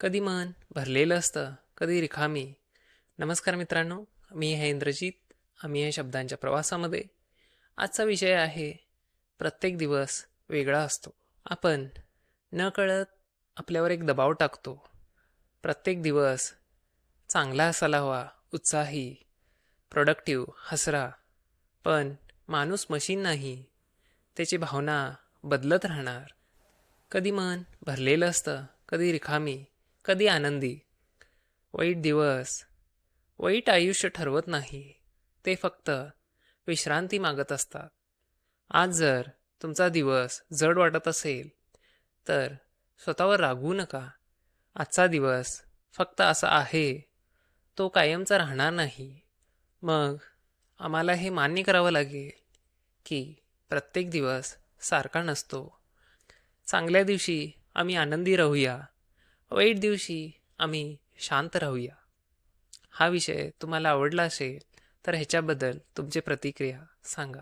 कधी मन भरलेलं असतं कधी रिकामी. नमस्कार मित्रांनो मी आहे इंद्रजित. आम्ही आहे शब्दांच्या प्रवासामध्ये. आजचा विषय आहे प्रत्येक दिवस वेगळा असतो. आपण न कळत आपल्यावर एक दबाव टाकतो. प्रत्येक दिवस चांगला असायला हवा उत्साही प्रोडक्टिव्ह हसरा. पण माणूस मशीन नाही त्याची भावना बदलत राहणार. कधी मन भरलेलं असतं कधी रिकामी. कधी आनंदी? वाईट दिवस. वाईट आयुष्य ठरवत नाही. ते फक्त विश्रांती मागत असतात. आज जर तुमचा दिवस जड वाटत असेल तर स्वतःवर रागवू नका. आजचा दिवस फक्त असा आहे तो कायमचा राहणार नाही. मग आम्हाला हे मान्य करावं लागेल की प्रत्येक दिवस सारखा नसतो. चांगल्या दिवशी आम्ही आनंदी राहूया. वाईट दिवशी आम्ही शांत राहूया. हा विषय तुम्हाला आवडला असेल तर ह्याच्याबद्दल तुमची प्रतिक्रिया सांगा.